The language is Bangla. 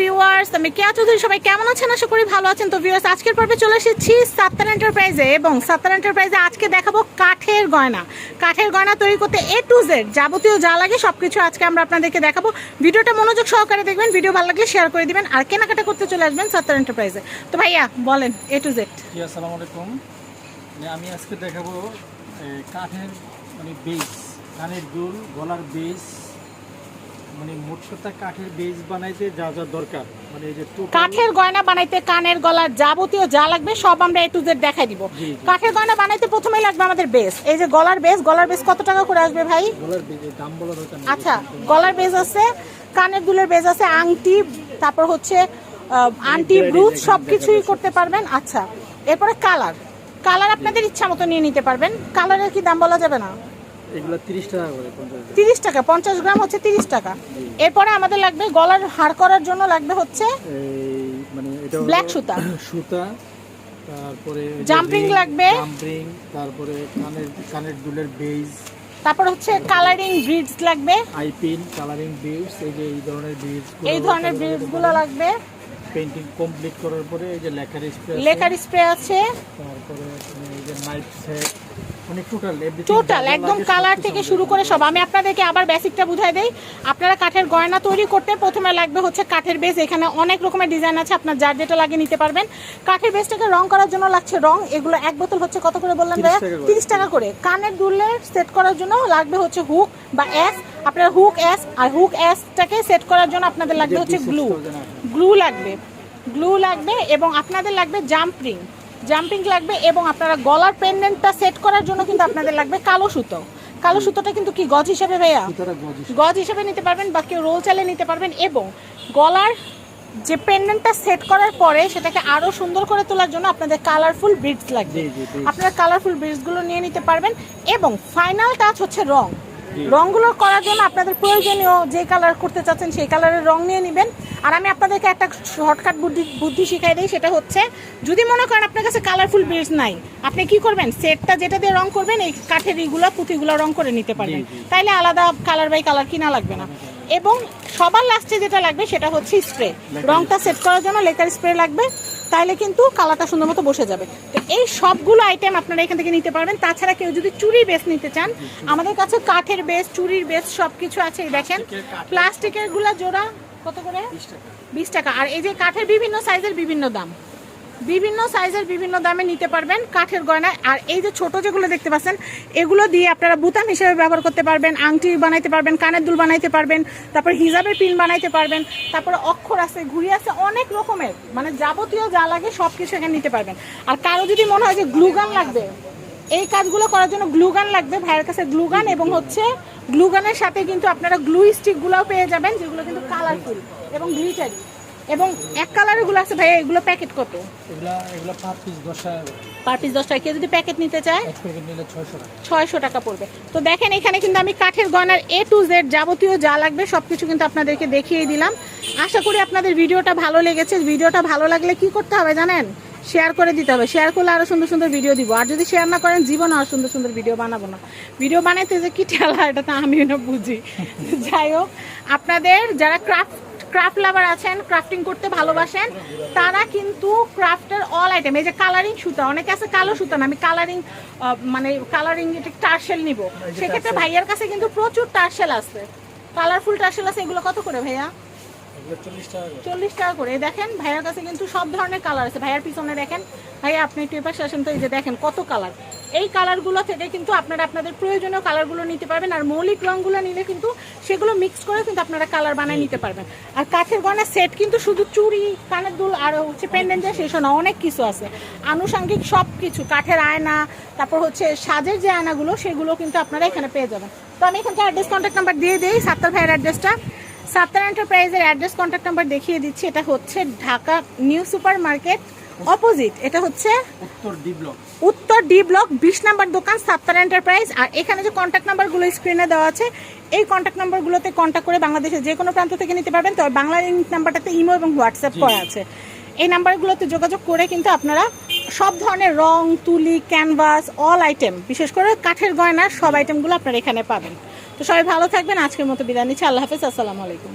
ভিউয়ার্স আমি কেয়া চৌধুরী, সবাই কেমন আছেন? আশা করি ভালো আছেন। তো ভিউয়ার্স আজকের পর্বে চলে এসেছি সাত্তার এন্টারপ্রাইজে এবং সাত্তার এন্টারপ্রাইজে আজকে দেখাবো কাঠের গয়না। কাঠের গয়না তৈরি করতে এ টু জেড যাবতীয় যা লাগে সব কিছু আজকে আমরা আপনাদেরকে দেখাবো। ভিডিওটা মনোযোগ সহকারে দেখবেন, ভিডিও ভালো লাগলে শেয়ার করে দিবেন আর কেনাকাটা করতে চলে আসবেন সাত্তার এন্টারপ্রাইজে তো ভাইয়া, বলেন এ টু জেড আসসালামু আলাইকুম। মানে আমি আজকে দেখাবো কাঠের মানে বেস কানের দুল, গলার বেস মানে মোট কথা কাঠের বেস বানাইতে যা যা দরকার মানে এই যে কাঠের গয়না বানাইতে কানের গলার যাবতীয় যা লাগবে সব আমরা এ টু জেড দেখাই দিব। কাঠের গয়না বানাইতে প্রথমেই লাগবে আমাদের বেস এই যে গলার বেস গলার বেস কত টাকা করে আসবে ভাই? গলার বেস দাম বলা দরকার আচ্ছা গলার বেজ আছে কানের দুলের বেজ আছে আংটি তারপর হচ্ছে আহ, আংটি ব্রুজ সব কিছুই করতে পারবেন। আচ্ছা এরপরে কালার কালার আপনাদের ইচ্ছা মতো নিয়ে নিতে পারবেন। কালারের কি দাম বলা যাবে না? এগুলো তিরিশ টাকা করে পঞ্চাশ টাকা। তিরিশ টাকা পঞ্চাশ গ্রাম হচ্ছে তিরিশ টাকা। এরপরে আমাদের লাগবে গলার হার করার জন্য লাগবে হচ্ছে এই মানে এটা Black সুতা। সুতা তারপরে Jumping লাগবে। জাম্পিং তারপরে কানের কানের দুলের বেস তারপর হচ্ছে কালারিং ব্রিডস লাগবে। আইপিন কালারিং বিডস এই যে এই ধরনের বিডস এই ধরনের ব্রিডসগুলো লাগবে। পেন্টিং কমপ্লিট করার পরে এই যে লেখার স্প্রে লেখার স্প্রে আছে। তারপরে এই যে নাইফ সেট টোটাল টোটাল একদম কালার থেকে শুরু করে সব। আমি আপনাদেরকে আবার বেসিকটা বুঝাই দেই। আপনারা কাঠের গয়না তৈরি করতে প্রথমে লাগবে হচ্ছে কাঠের বেস এখানে অনেক রকমের ডিজাইন আছে আপনার যার যেটা লাগিয়ে নিতে পারবেন। কাঠের বেসটাকে রং করার জন্য লাগছে রং। এগুলো এক বোতল হচ্ছে কত করে বললেন 30 ভাইয়া? তিরিশ টাকা করে। কানের দুলের সেট করার জন্য লাগবে হচ্ছে হুক বা এস আপনার হুক এস আর হুক এসটাকে সেট করার জন্য আপনাদের লাগবে হচ্ছে গ্লু গ্লু লাগবে। গ্লু লাগবে এবং আপনাদের লাগবে জাম্পিং জাম্পিং লাগবে এবং আপনারা গলার পেন্ডেন্টটা সেট করার জন্য কিন্তু আপনাদের লাগবে কালো সুতো। কালো সুতোটা কিন্তু কি গজ হিসাবে ভাইয়া? গজ হিসাবে। নিতে পারবেন বা কেউ রোল চালে নিতে পারবেন এবং গলার যে পেন্ডেন্টটা সেট করার পরে সেটাকে আরও সুন্দর করে তোলার জন্য আপনাদের কালারফুল ব্রিডস লাগবে। আপনারা কালারফুল ব্রিডসগুলো নিয়ে নিতে পারবেন এবং ফাইনাল টাচ হচ্ছে রং। জি। রংগুলো করার জন্য আপনাদের প্রয়োজনীয় যে কালার করতে চাচ্ছেন সেই কালারের রং নিয়ে নেবেন। আর আমি আপনাদেরকে একটা শর্টকাট বুদ্ধি বুদ্ধি শিখাই দিই সেটা হচ্ছে যদি মনে করেন আপনার কাছে কালারফুল ব্রিডস নাই আপনি কি করবেন? সেটটা যেটা দিয়ে রং করবেন এই কাঠের এইগুলো পুঁথিগুলো রং করে নিতে পারবেন। তাইলে আলাদা কালার বাই কালার কিনা লাগবে না। এবং সবার লাস্টে যেটা লাগবে সেটা হচ্ছে স্প্রে রংটা সেট করার জন্য লেকার স্প্রে লাগবে। তাইলে কিন্তু কালারটা সুন্দর মতো বসে যাবে। তো এই সবগুলো আইটেম আপনারা এখান থেকে নিতে পারবেন। তাছাড়া কেউ যদি চুরি বেস নিতে চান আমাদের কাছে কাঠের বেস চুরির বেস সব কিছু আছে এই দেখেন। প্লাস্টিকেরগুলা জোড়া কত করে? বিশ টাকা। আর এই যে কাঠের বিভিন্ন সাইজের বিভিন্ন দাম। বিভিন্ন সাইজের বিভিন্ন দামে নিতে পারবেন কাঠের গয়না আর এই যে ছোট যেগুলো দেখতে পাচ্ছেন, এগুলো দিয়ে আপনারা বুতাম হিসেবে ব্যবহার করতে পারবেন, আংটি বানাইতে পারবেন, কানের দুল বানাইতে পারবেন, তারপর হিজাবের পিন বানাইতে পারবেন, তারপরে অক্ষর আছে, ঘুড়ি আছে, অনেক রকমের মানে যাবতীয় যা লাগে সব কিছু এখানে নিতে পারবেন। আর কারও যদি মনে হয় যে গ্লুগান লাগবে, এই কাজগুলো করার জন্য গ্লুগান লাগবে, ভাইয়ের কাছে গ্লুগান এবং হচ্ছে গ্লুগানের সাথে কিন্তু আপনারা গ্লু স্টিকগুলোও পেয়ে যাবেন, যেগুলো কিন্তু কালারফুল এবং গ্লিটারি এবং এক কালারেরগুলো আছে ভাইয়া এগুলো প্যাকেট কত? এগুলা এগুলা পাঁচ পিস দশ টাকা করে। পার পিস দশ টাকা। কেউ যদি প্যাকেট নিতে চায় এক প্যাকেট নিলে ছয়শো টাকা। ছয়শো টাকা পড়বে। তো দেখেন এখানে কিন্তু আমি কাঠের গয়নার এ টু জেড যাবতীয় যা লাগবে সব কিছু কিন্তু আপনাদেরকে দেখিয়ে দিলাম। আশা করি আপনাদের ভিডিওটা ভালো লেগেছে। ভিডিওটা ভালো লাগলে কি করতে হবে জানেন? শেয়ার করে দিতে হবে। শেয়ার করলে আরও সুন্দর সুন্দর ভিডিও দিব। আর যদি শেয়ার না করেন জীবন আর সুন্দর সুন্দর ভিডিও বানাবো না। ভিডিও বানাইতে যে কি ঠেলা এটা তো আমিও না বুঝি। যাই হোক আপনাদের যারা ক্রাফট ক্রাফট লাভার আছেন ক্রাফটিং করতে ভালোবাসেন তারা কিন্তু ক্রাফটের অল আইটেম এই যে কালারিং সুতা অনেকে আছে কালো সুতা না আমি কালারিং মানে কালারিং টার্সেল নিব। সেক্ষেত্রে ভাইয়ার কাছে কিন্তু প্রচুর টার্সেল আছে। কালারফুল টার্সেল আছে এগুলো কত করে ভাইয়া? চল্লিশ টাকা করে। দেখেন ভাইয়ার কাছে কিন্তু সব ধরনের কালার আছে। ভাইয়ার পিছনে দেখেন ভাইয়া আপনি একটু এপাশে আসেন তো এই যে দেখেন কত কালার এই কালারগুলো থেকে কিন্তু আপনারা আপনাদের প্রয়োজনীয় কালারগুলো নিতে পারবেন আর মৌলিক রঙগুলো নিলে কিন্তু সেগুলো মিক্স করে কিন্তু আপনারা কালার বানিয়ে নিতে পারবেন। আর কাঠের গয়না সেট কিন্তু শুধু চুড়ি কানের দুল আর হচ্ছে পেন্ডেন্ট যায় সেসব না অনেক কিছু আছে। আনুষঙ্গিক সব কিছু কাঠের আয়না তারপর হচ্ছে সাজের যে আয়নাগুলো সেগুলো কিন্তু আপনারা এখানে পেয়ে যাবেন। তো আমি এখানকার অ্যাড্রেস কন্ট্যাক্ট নাম্বার দিয়ে দিই সাত্তার ভাইয়ের অ্যাড্রেসটা সাত্তার এন্টারপ্রাইজের অ্যাড্রেস কন্ট্যাক্ট নাম্বার দেখিয়ে দিচ্ছি। এটা হচ্ছে Dhaka new super market opposite এটা হচ্ছে উত্তর ডি ব্লক। উত্তর ডি ব্লক বিশ নাম্বার দোকান সাত্তার এন্টারপ্রাইজ আর এখানে যে কন্ট্যাক্ট নাম্বারগুলো স্ক্রিনে দেওয়া আছে এই কন্ট্যাক্ট নাম্বারগুলোতে কন্ট্যাক্ট করে বাংলাদেশের যে কোনো প্রান্ত থেকে নিতে পারবেন। তবে বাংলা নাম্বারটাতে ইমো এবং হোয়াটসঅ্যাপ করা আছে। এই নাম্বারগুলোতে যোগাযোগ করে কিন্তু আপনারা সব ধরনের রং তুলি ক্যানভাস অল আইটেম বিশেষ করে কাঠের গয়নার সব আইটেমগুলো আপনারা এখানে পাবেন। তো সবাই ভালো থাকবেন আজকের মতো বিদায় নিচ্ছি। আল্লাহ হাফেজ আসসালামু আলাইকুম।